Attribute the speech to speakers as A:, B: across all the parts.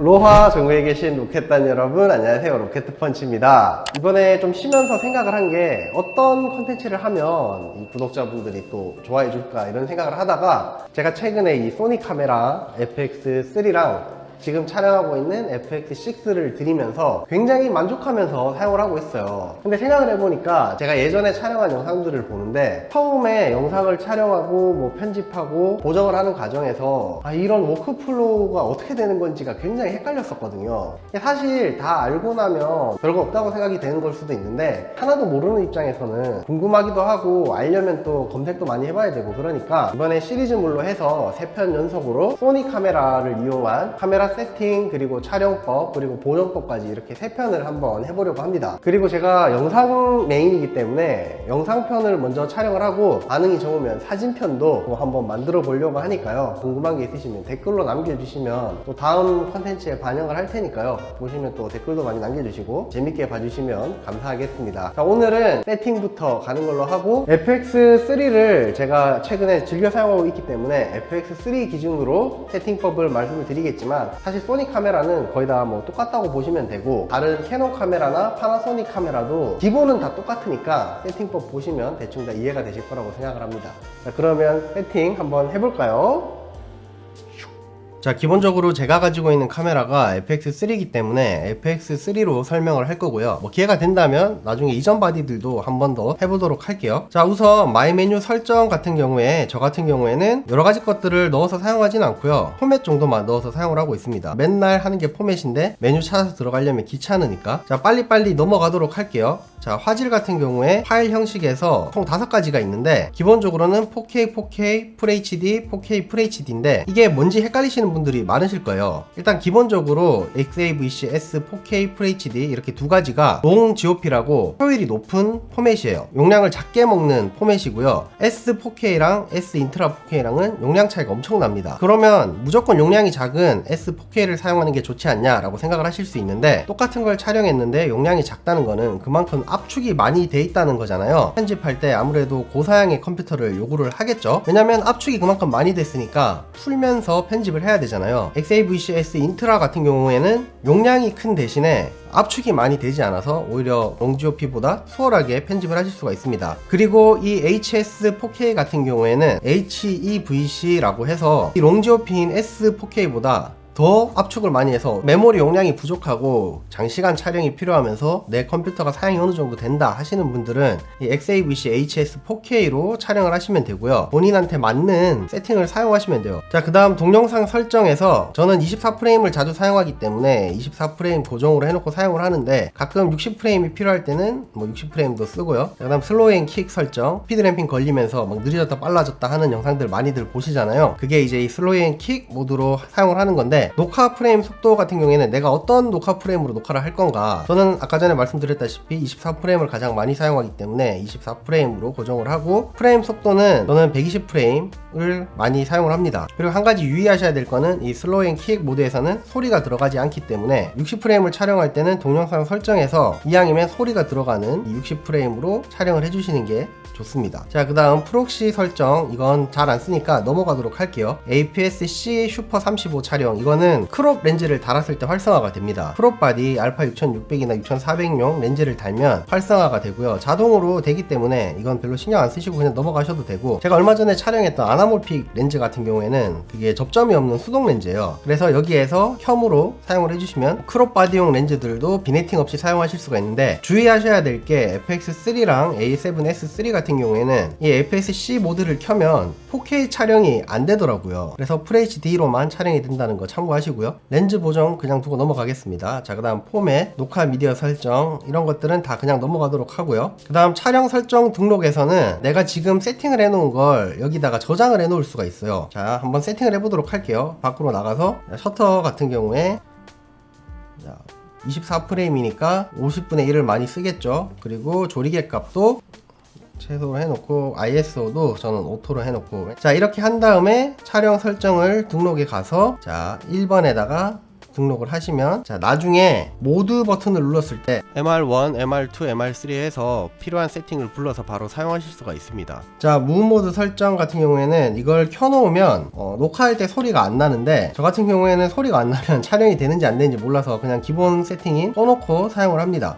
A: 로하 전국에 계신 로켓단 여러분 안녕하세요. 로켓펀치입니다. 이번에 좀 쉬면서 생각을 한 게 어떤 컨텐츠를 하면 이 구독자분들이 또 좋아해 줄까 이런 생각을 하다가 제가 최근에 이 소니 카메라 FX3랑 지금 촬영하고 있는 FX6를 드리면서 굉장히 만족하면서 사용을 하고 있어요. 근데 생각을 해보니까 제가 예전에 촬영한 영상들을 보는데 처음에 영상을 촬영하고 뭐 편집하고 보정을 하는 과정에서 아, 이런 워크플로우가 어떻게 되는 건지가 굉장히 헷갈렸었거든요. 사실 다 알고 나면 별거 없다고 생각이 되는 걸 수도 있는데 하나도 모르는 입장에서는 궁금하기도 하고 알려면 또 검색도 많이 해봐야 되고 그러니까 이번에 시리즈물로 해서 세 편 연속으로 소니 카메라를 이용한 카메라 세팅 그리고 촬영법 그리고 보정법까지 이렇게 세 편을 한번 해보려고 합니다. 그리고 제가 영상 메인이기 때문에 영상편을 먼저 촬영을 하고 반응이 좋으면 사진편도 또 한번 만들어 보려고 하니까요. 궁금한 게 있으시면 댓글로 남겨주시면 또 다음 컨텐츠에 반영을 할 테니까요. 보시면 또 댓글도 많이 남겨주시고 재밌게 봐주시면 감사하겠습니다. 자, 오늘은 세팅부터 가는 걸로 하고 FX3를 제가 최근에 즐겨 사용하고 있기 때문에 FX3 기준으로 세팅법을 말씀을 드리겠지만 사실 소니 카메라는 거의 다 뭐 똑같다고 보시면 되고 다른 캐논 카메라나 파나소닉 카메라도 기본은 다 똑같으니까 세팅법 보시면 대충 다 이해가 되실 거라고 생각을 합니다. 자, 그러면 세팅 한번 해볼까요? 자 기본적으로 제가 가지고 있는 카메라가 FX3이기 때문에 FX3로 설명을 할 거고요. 뭐 기회가 된다면 나중에 이전 바디들도 한 번 더 해보도록 할게요. 자 우선 마이 메뉴 설정 같은 경우에 저 같은 경우에는 여러 가지 것들을 넣어서 사용하진 않고요. 포맷 정도만 넣어서 사용을 하고 있습니다. 맨날 하는 게 포맷인데 메뉴 찾아서 들어가려면 귀찮으니까. 자 빨리빨리 넘어가도록 할게요. 자 화질 같은 경우에 파일 형식에서 총 다섯 가지가 있는데 기본적으로는 4K, 4K, FHD, 4K, FHD인데 이게 뭔지 헷갈리시는 분들이 많으실 거예요. 일단 기본적으로 XAVC S 4K FHD 이렇게 두 가지가 롱 GOP라고 효율이 높은 포맷이에요. 용량을 작게 먹는 포맷이고요. S 4K랑 S 인트라 4K랑은 용량 차이가 엄청납니다. 그러면 무조건 용량이 작은 S 4K를 사용하는 게 좋지 않냐라고 생각을 하실 수 있는데 똑같은 걸 촬영했는데 용량이 작다는 거는 그만큼 압축이 많이 돼 있다는 거잖아요. 편집할 때 아무래도 고사양의 컴퓨터를 요구를 하겠죠. 왜냐면 압축이 그만큼 많이 됐으니까 풀면서 편집을 해야 되잖아요. XAVCS 인트라 같은 경우에는 용량이 큰 대신에 압축이 많이 되지 않아서 오히려 롱GOP보다 수월하게 편집을 하실 수가 있습니다. 그리고 이 HS4K 같은 경우에는 HEVC라고 해서 이 롱GOP인 S4K보다 더 압축을 많이 해서 메모리 용량이 부족하고 장시간 촬영이 필요하면서 내 컴퓨터가 사양이 어느 정도 된다 하시는 분들은 이 XAVC HS4K로 촬영을 하시면 되고요. 본인한테 맞는 세팅을 사용하시면 돼요. 자, 그 다음 동영상 설정에서 저는 24프레임을 자주 사용하기 때문에 24프레임 고정으로 해놓고 사용을 하는데 가끔 60프레임이 필요할 때는 뭐 60프레임도 쓰고요. 그 다음 슬로우 앤 킥 설정, 스피드 램핑 걸리면서 막 느려졌다 빨라졌다 하는 영상들 많이들 보시잖아요. 그게 이제 이 슬로우 앤 킥 모드로 사용을 하는 건데 녹화 프레임 속도 같은 경우에는 내가 어떤 녹화 프레임으로 녹화를 할 건가 저는 아까 전에 말씀드렸다시피 24프레임을 가장 많이 사용하기 때문에 24프레임으로 고정을 하고 프레임 속도는 저는 120프레임을 많이 사용을 합니다 그리고 한 가지 유의하셔야 될 거는 이 슬로우 앤 킥 모드에서는 소리가 들어가지 않기 때문에 60프레임을 촬영할 때는 동영상 설정에서 이왕이면 소리가 들어가는 60프레임으로 촬영을 해주시는 게 좋습니다. 자, 그 다음 프록시 설정. 이건 잘 안 쓰니까 넘어가도록 할게요. APS-C 슈퍼 35 촬영. 이 거는 크롭 렌즈를 달았을 때 활성화가 됩니다. 크롭 바디 알파 6600이나 6400용 렌즈를 달면 활성화가 되고요. 자동으로 되기 때문에 이건 별로 신경 안 쓰시고 그냥 넘어가셔도 되고 제가 얼마 전에 촬영했던 아나몰픽 렌즈 같은 경우에는 그게 접점이 없는 수동 렌즈예요. 그래서 여기에서 켬으로 사용을 해주시면 크롭 바디용 렌즈들도 비네팅 없이 사용하실 수가 있는데 주의하셔야 될 게 FX3랑 A7S3 같은 경우에는 이 FS-C 모드를 켜면 4K 촬영이 안 되더라고요. 그래서 FHD로만 촬영이 된다는 거 참고 하시고요. 렌즈 보정 그냥 두고 넘어가겠습니다. 자, 그 다음 포맷, 녹화 미디어 설정 이런 것들은 다 그냥 넘어가도록 하고요. 그 다음 촬영 설정 등록에서는 내가 지금 세팅을 해놓은 걸 여기다가 저장을 해놓을 수가 있어요. 자, 한번 세팅을 해보도록 할게요. 밖으로 나가서 셔터 같은 경우에 자, 24프레임이니까 50분의 1을 많이 쓰겠죠. 그리고 조리개 값도 최소로 해놓고 ISO도 저는 오토로 해놓고 자 이렇게 한 다음에 촬영 설정을 등록에 가서 자 1번에다가 등록을 하시면 자 나중에 모드 버튼을 눌렀을 때 MR1, MR2, MR3 해서 필요한 세팅을 불러서 바로 사용하실 수가 있습니다. 자 무음 모드 설정 같은 경우에는 이걸 켜놓으면 어, 녹화할 때 소리가 안 나는데 저 같은 경우에는 소리가 안 나면 촬영이 되는지 안 되는지 몰라서 그냥 기본 세팅인 꺼놓고 사용을 합니다.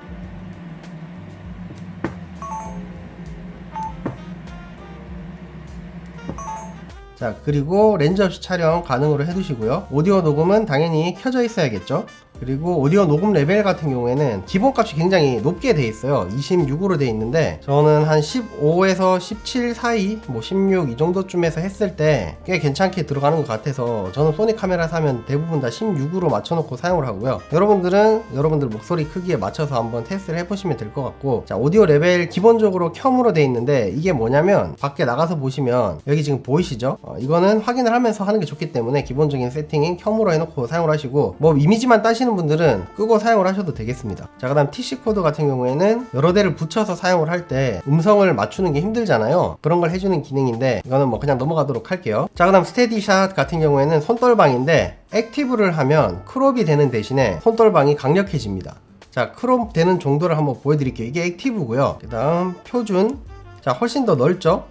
A: 자 그리고 렌즈 없이 촬영 가능으로 해두시고요. 오디오 녹음은 당연히 켜져 있어야겠죠 그리고 오디오 녹음 레벨 같은 경우에는 기본값이 굉장히 높게 돼 있어요. 26으로 돼 있는데 저는 한 15에서 17 사이 뭐 16 이 정도쯤에서 했을 때 꽤 괜찮게 들어가는 것 같아서 저는 소니 카메라 사면 대부분 다 16으로 맞춰놓고 사용을 하고요. 여러분들은 여러분들 목소리 크기에 맞춰서 한번 테스트를 해보시면 될 것 같고 자 오디오 레벨 기본적으로 켬으로 돼 있는데 이게 뭐냐면 밖에 나가서 보시면 여기 지금 보이시죠? 어, 이거는 확인을 하면서 하는 게 좋기 때문에 기본적인 세팅인 켬으로 해놓고 사용을 하시고 뭐 이미지만 따시는 분들은 끄고 사용을 하셔도 되겠습니다. 자 그 다음 TC 코드 같은 경우에는 여러 대를 붙여서 사용을 할 때 음성을 맞추는 게 힘들잖아요. 그런 걸 해주는 기능인데 이거는 뭐 그냥 넘어가도록 할게요. 자 그 다음 스테디샷 같은 경우에는 손떨방인데 액티브를 하면 크롭이 되는 대신에 손떨방이 강력해집니다. 자 크롭 되는 정도를 한번 보여드릴게요. 이게 액티브고요. 그 다음 표준. 자 훨씬 더 넓죠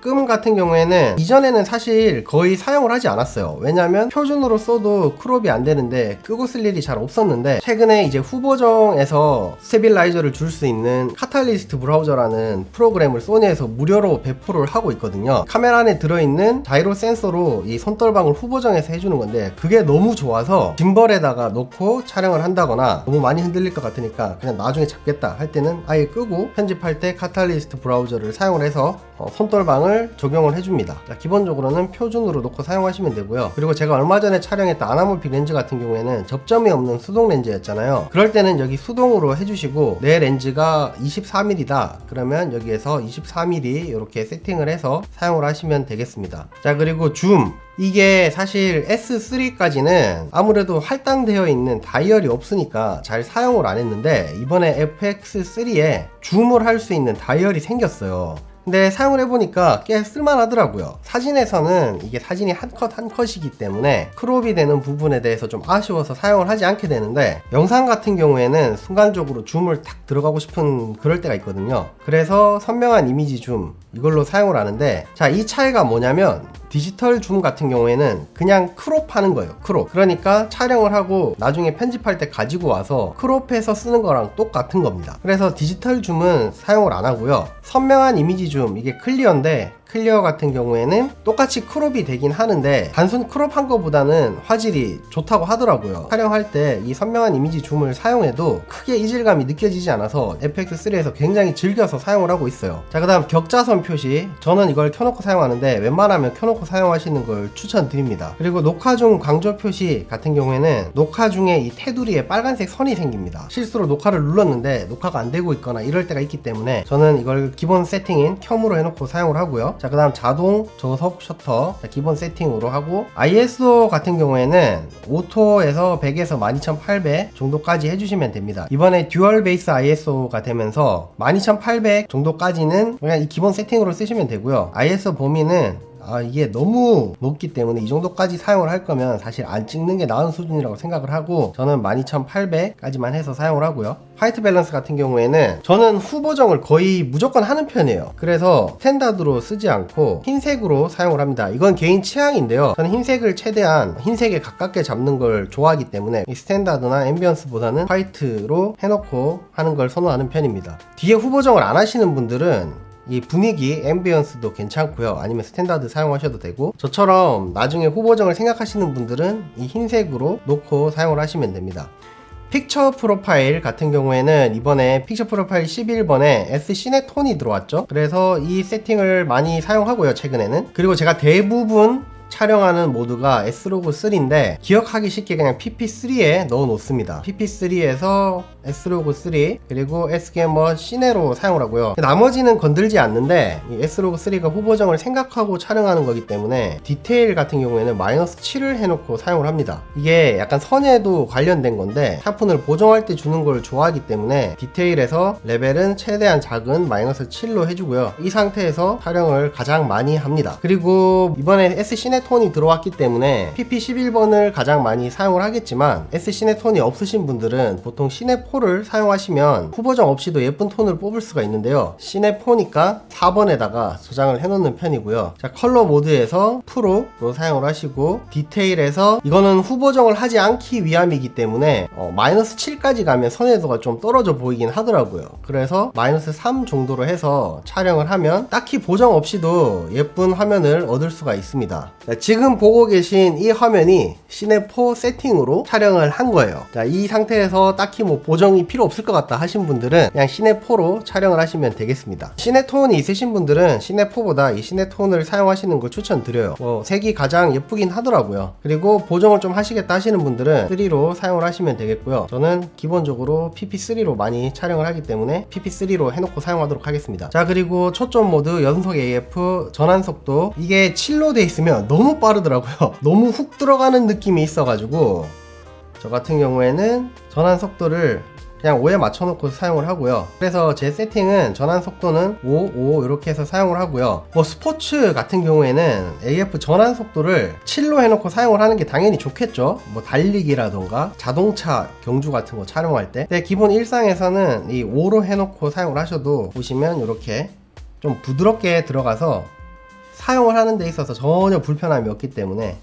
A: 끔 같은 경우에는 이전에는 사실 거의 사용을 하지 않았어요. 왜냐면 표준으로 써도 크롭이 안 되는데 끄고 쓸 일이 잘 없었는데 최근에 이제 후보정에서 스테빌라이저를 줄 수 있는 카탈리스트 브라우저라는 프로그램을 소니에서 무료로 배포를 하고 있거든요. 카메라 안에 들어있는 자이로 센서로 이 손떨방을 후보정에서 해주는 건데 그게 너무 좋아서 짐벌에다가 놓고 촬영을 한다거나 너무 많이 흔들릴 것 같으니까 그냥 나중에 잡겠다 할 때는 아예 끄고 편집할 때 카탈리스트 브라우저를 사용을 해서 어, 손떨방을 적용을 해줍니다. 자, 기본적으로는 표준으로 놓고 사용하시면 되고요. 그리고 제가 얼마 전에 촬영했던 아나몰피 렌즈 같은 경우에는 접점이 없는 수동 렌즈였잖아요. 그럴 때는 여기 수동으로 해주시고 내 렌즈가 24mm다. 그러면 여기에서 24mm 이렇게 세팅을 해서 사용을 하시면 되겠습니다. 자 그리고 줌 이게 사실 S3까지는 아무래도 할당되어 있는 다이얼이 없으니까 잘 사용을 안 했는데 이번에 FX3에 줌을 할 수 있는 다이얼이 생겼어요. 근데 사용을 해보니까 꽤 쓸만하더라고요. 사진에서는 이게 사진이 한컷한 컷이기 때문에 크롭이 되는 부분에 대해서 좀 아쉬워서 사용을 하지 않게 되는데 영상 같은 경우에는 순간적으로 줌을 탁 들어가고 싶은 그럴 때가 있거든요. 그래서 선명한 이미지 줌 이걸로 사용을 하는데 자 이 차이가 뭐냐면 디지털 줌 같은 경우에는 그냥 크롭 하는 거예요 크롭. 그러니까 촬영을 하고 나중에 편집할 때 가지고 와서 크롭해서 쓰는 거랑 똑같은 겁니다. 그래서 디지털 줌은 사용을 안 하고요. 선명한 이미지 줌 이게 클리어인데 클리어 같은 경우에는 똑같이 크롭이 되긴 하는데 단순 크롭한 것보다는 화질이 좋다고 하더라고요. 촬영할 때 이 선명한 이미지 줌을 사용해도 크게 이질감이 느껴지지 않아서 FX3에서 굉장히 즐겨서 사용을 하고 있어요. 자 그 다음 격자선 표시. 저는 이걸 켜놓고 사용하는데 웬만하면 켜놓고 사용하시는 걸 추천드립니다. 그리고 녹화 중 강조 표시 같은 경우에는 녹화 중에 이 테두리에 빨간색 선이 생깁니다. 실수로 녹화를 눌렀는데 녹화가 안 되고 있거나 이럴 때가 있기 때문에 저는 이걸 기본 세팅인 켬으로 해놓고 사용을 하고요 자, 그 다음 자동 저속 셔터 자, 기본 세팅으로 하고 ISO 같은 경우에는 오토에서 100에서 12800 정도까지 해주시면 됩니다. 이번에 듀얼 베이스 ISO가 되면서 12800 정도까지는 그냥 이 기본 세팅으로 쓰시면 되고요. ISO 범위는 아, 이게 너무 높기 때문에 이 정도까지 사용을 할 거면 사실 안 찍는 게 나은 수준이라고 생각을 하고 저는 12800까지만 해서 사용을 하고요. 화이트 밸런스 같은 경우에는 저는 후보정을 거의 무조건 하는 편이에요. 그래서 스탠다드로 쓰지 않고 흰색으로 사용을 합니다. 이건 개인 취향인데요. 저는 흰색을 최대한 흰색에 가깝게 잡는 걸 좋아하기 때문에 이 스탠다드나 앰비언스보다는 화이트로 해놓고 하는 걸 선호하는 편입니다. 뒤에 후보정을 안 하시는 분들은 이 분위기 앰비언스도 괜찮고요. 아니면 스탠다드 사용하셔도 되고. 저처럼 나중에 후보정을 생각하시는 분들은 이 흰색으로 놓고 사용을 하시면 됩니다. 픽처 프로파일 같은 경우에는 이번에 픽처 프로파일 11번에 S 시네톤이 들어왔죠. 그래서 이 세팅을 많이 사용하고요 최근에는. 그리고 제가 대부분 촬영하는 모드가 S로그 3인데 기억하기 쉽게 그냥 PP3에 넣어 놓습니다. PP3에서 S로그 3 그리고 S게머 시네로 사용을 하고요. 나머지는 건들지 않는데 이 S로그 3가 후보정을 생각하고 촬영하는 거기 때문에 디테일 같은 경우에는 마이너스 7을 해놓고 사용을 합니다. 이게 약간 선에도 관련된 건데 샤픈을 보정할 때 주는 걸 좋아하기 때문에 디테일에서 레벨은 최대한 작은 마이너스 7로 해주고요. 이 상태에서 촬영을 가장 많이 합니다. 그리고 이번에 S 시네 시네톤이 들어왔기 때문에 PP11번을 가장 많이 사용을 하겠지만 S 시네톤이 없으신 분들은 보통 시네4를 사용하시면 후보정 없이도 예쁜 톤을 뽑을 수가 있는데요. 시네4니까 4번에다가 저장을 해놓는 편이고요. 자, 컬러 모드에서 프로 로 사용을 하시고 디테일에서 이거는 후보정을 하지 않기 위함이기 때문에 어, 마이너스 7까지 가면 선회도가 좀 떨어져 보이긴 하더라고요. 그래서 마이너스 3 정도로 해서 촬영을 하면 딱히 보정 없이도 예쁜 화면을 얻을 수가 있습니다. 자, 지금 보고 계신 이 화면이 시네4 세팅으로 촬영을 한 거예요. 자, 이 상태에서 딱히 뭐 보정이 필요 없을 것 같다 하신 분들은 그냥 시네4로 촬영을 하시면 되겠습니다. 시네톤이 있으신 분들은 시네4보다 이 시네톤을 사용하시는 걸 추천드려요. 뭐 색이 가장 예쁘긴 하더라고요. 그리고 보정을 좀 하시겠다 하시는 분들은 3로 사용을 하시면 되겠고요. 저는 기본적으로 PP3로 많이 촬영을 하기 때문에 PP3로 해놓고 사용하도록 하겠습니다. 자 그리고 초점 모드 연속 AF 전환 속도 이게 7로 돼 있으면 너무 빠르더라고요. 너무 훅 들어가는 느낌이 있어가지고 저 같은 경우에는 전환 속도를 그냥 5에 맞춰놓고 사용을 하고요. 그래서 제 세팅은 전환 속도는 5, 5 이렇게 해서 사용을 하고요. 뭐 스포츠 같은 경우에는 AF 전환 속도를 7로 해놓고 사용을 하는 게 당연히 좋겠죠. 뭐 달리기라던가 자동차 경주 같은 거 촬영할 때. 근데 기본 일상에서는 이 5로 해놓고 사용을 하셔도 보시면 이렇게 좀 부드럽게 들어가서 사용을 하는 데 있어서 전혀 불편함이 없기 때문에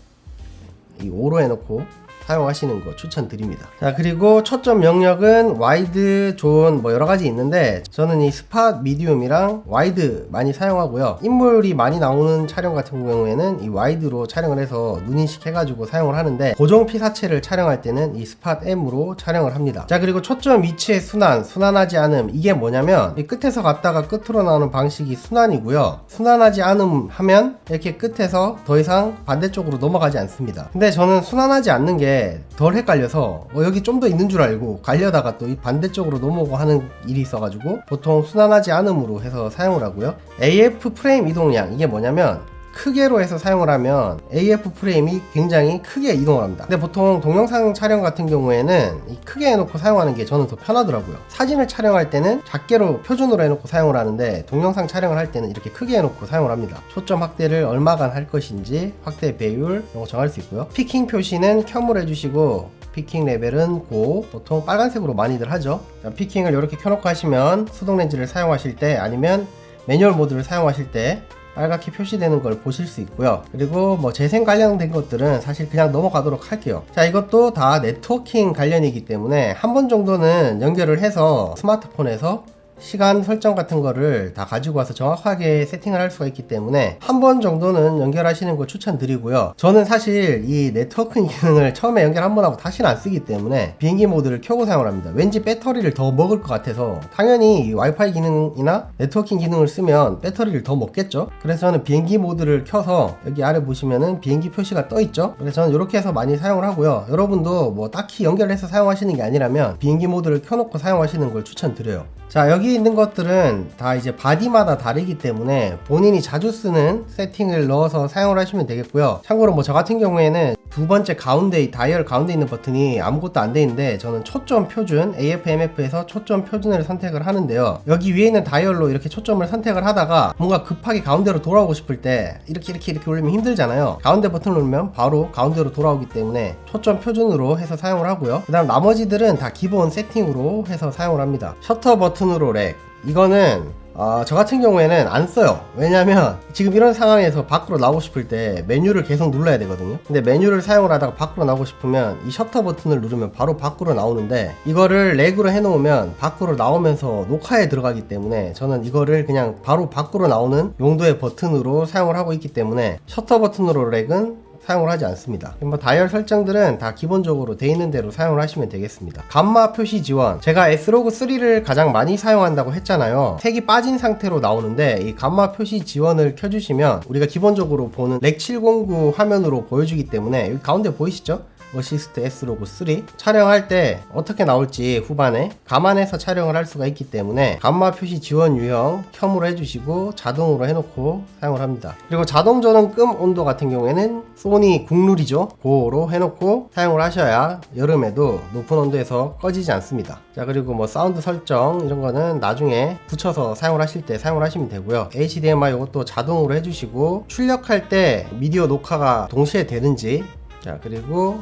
A: 이 5로 해놓고 사용하시는 거 추천드립니다. 자, 그리고 초점 영역은 와이드, 존, 뭐 여러 가지 있는데 저는 이 스팟, 미디움이랑 와이드 많이 사용하고요. 인물이 많이 나오는 촬영 같은 경우에는 이 와이드로 촬영을 해서 눈인식 해가지고 사용을 하는데 고정 피사체를 촬영할 때는 이 스팟 M으로 촬영을 합니다. 자, 그리고 초점 위치의 순환, 순환하지 않음 이게 뭐냐면 이 끝에서 갔다가 끝으로 나오는 방식이 순환이고요. 순환하지 않음 하면 이렇게 끝에서 더 이상 반대쪽으로 넘어가지 않습니다. 근데 저는 순환하지 않는 게덜 헷갈려서 어, 여기 좀 더 있는 줄 알고 가려다가 또이 반대쪽으로 넘어오고 하는 일이 있어가지고 보통 순환하지 않음으로 해서 사용을 하고요. AF 프레임 이동량 이게 뭐냐면 크게로 해서 사용을 하면 AF 프레임이 굉장히 크게 이동을 합니다. 근데 보통 동영상 촬영 같은 경우에는 이 크게 해놓고 사용하는 게 저는 더 편하더라고요. 사진을 촬영할 때는 작게로 표준으로 해놓고 사용을 하는데 동영상 촬영을 할 때는 이렇게 크게 해놓고 사용을 합니다. 초점 확대를 얼마간 할 것인지 확대 배율 이런 거 정할 수 있고요. 피킹 표시는 켬을 해주시고 피킹 레벨은 고 보통 빨간색으로 많이들 하죠 자, 피킹을 이렇게 켜놓고 하시면 수동 렌즈를 사용하실 때 아니면 매뉴얼 모드를 사용하실 때 빨갛게 표시되는 걸 보실 수 있고요. 그리고 뭐 재생 관련된 것들은 사실 그냥 넘어가도록 할게요. 자, 이것도 다 네트워킹 관련이기 때문에 한 번 정도는 연결을 해서 스마트폰에서 시간 설정 같은 거를 다 가지고 와서 정확하게 세팅을 할 수가 있기 때문에 한 번 정도는 연결하시는 걸 추천드리고요. 저는 사실 이 네트워크 기능을 처음에 연결 한 번 하고 다시는 안 쓰기 때문에 비행기 모드를 켜고 사용을 합니다. 왠지 배터리를 더 먹을 것 같아서 당연히 이 와이파이 기능이나 네트워킹 기능을 쓰면 배터리를 더 먹겠죠. 그래서 저는 비행기 모드를 켜서 여기 아래 보시면은 비행기 표시가 떠 있죠. 그래서 저는 이렇게 해서 많이 사용을 하고요. 여러분도 뭐 딱히 연결해서 사용하시는 게 아니라면 비행기 모드를 켜놓고 사용하시는 걸 추천드려요. 자 여기 있는 것들은 다 이제 바디마다 다르기 때문에 본인이 자주 쓰는 세팅을 넣어서 사용을 하시면 되겠고요. 참고로 뭐 저 같은 경우에는 두 번째 가운데 이 다이얼 가운데 있는 버튼이 아무것도 안 돼 있는데 저는 초점 표준 AFMF에서 초점 표준을 선택을 하는데요. 여기 위에 있는 다이얼로 이렇게 초점을 선택을 하다가 뭔가 급하게 가운데로 돌아오고 싶을 때 이렇게 이렇게 이렇게 올리면 힘들잖아요. 가운데 버튼을 누르면 바로 가운데로 돌아오기 때문에 초점 표준으로 해서 사용을 하고요. 그 다음 나머지들은 다 기본 세팅으로 해서 사용을 합니다. 셔터 버튼으로 렉. 이거는 어, 저 같은 경우에는 안 써요. 왜냐면 지금 이런 상황에서 밖으로 나오고 싶을 때 메뉴를 계속 눌러야 되거든요. 근데 메뉴를 사용을 하다가 밖으로 나오고 싶으면 이 셔터 버튼을 누르면 바로 밖으로 나오는데 이거를 렉으로 해놓으면 밖으로 나오면서 녹화에 들어가기 때문에 저는 이거를 그냥 바로 밖으로 나오는 용도의 버튼으로 사용을 하고 있기 때문에 셔터 버튼으로 렉은 사용을 하지 않습니다. 뭐 다이얼 설정들은 다 기본적으로 돼 있는 대로 사용을 하시면 되겠습니다. 감마 표시 지원. 제가 S로그 3를 가장 많이 사용한다고 했잖아요. 색이 빠진 상태로 나오는데 이 감마 표시 지원을 켜주시면 우리가 기본적으로 보는 렉 709 화면으로 보여주기 때문에 여기 가운데 보이시죠? 어시스트 S 로고 3 촬영할 때 어떻게 나올지 후반에 감안해서 촬영을 할 수가 있기 때문에 감마 표시 지원 유형 켬으로 해주시고 자동으로 해놓고 사용을 합니다. 그리고 자동 전원 끔 온도 같은 경우에는 소니 국룰이죠. 고로 해놓고 사용을 하셔야 여름에도 높은 온도에서 꺼지지 않습니다. 자 그리고 뭐 사운드 설정 이런 거는 나중에 붙여서 사용을 하실 때 사용을 하시면 되고요. HDMI 이것도 자동으로 해주시고 출력할 때 미디어 녹화가 동시에 되는지 자 그리고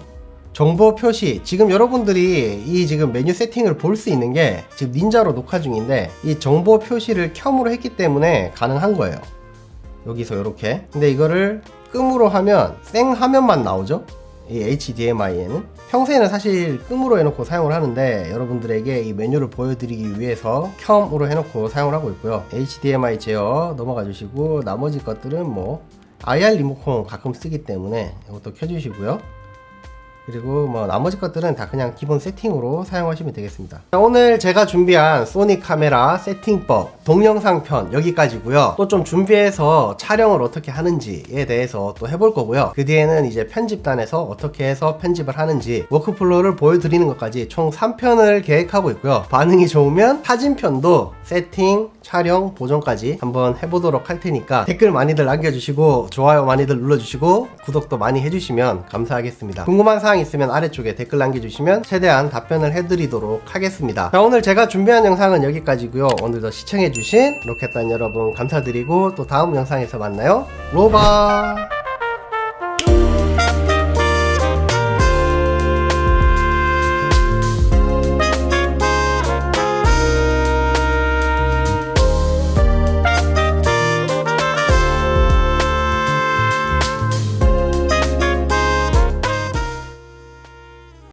A: 정보 표시. 지금 여러분들이 이 지금 메뉴 세팅을 볼 수 있는 게 지금 닌자로 녹화 중인데 이 정보 표시를 켬으로 했기 때문에 가능한 거예요. 여기서 이렇게. 근데 이거를 끔으로 하면 생 화면만 나오죠? 이 HDMI에는. 평소에는 사실 끔으로 해놓고 사용을 하는데 여러분들에게 이 메뉴를 보여드리기 위해서 켬으로 해놓고 사용을 하고 있고요. HDMI 제어 넘어가 주시고 나머지 것들은 뭐 IR 리모컨 가끔 쓰기 때문에 이것도 켜주시고요 그리고 뭐 나머지 것들은 다 그냥 기본 세팅으로 사용하시면 되겠습니다. 자, 오늘 제가 준비한 소니 카메라 세팅법 동영상 편 여기까지고요. 또 좀 준비해서 촬영을 어떻게 하는지에 대해서 또 해볼 거고요. 그 뒤에는 이제 편집단에서 어떻게 해서 편집을 하는지 워크플로우를 보여드리는 것까지 총 3편을 계획하고 있고요. 반응이 좋으면 사진편도 세팅, 촬영, 보정까지 한번 해보도록 할 테니까 댓글 많이들 남겨주시고 좋아요 많이들 눌러주시고 구독도 많이 해주시면 감사하겠습니다. 궁금한 사항 있으면 아래쪽에 댓글 남겨주시면 최대한 답변을 해드리도록 하겠습니다. 자 오늘 제가 준비한 영상은 여기까지고요. 오늘도 시청해주신 로켓단 여러분 감사드리고 또 다음 영상에서 만나요. 로바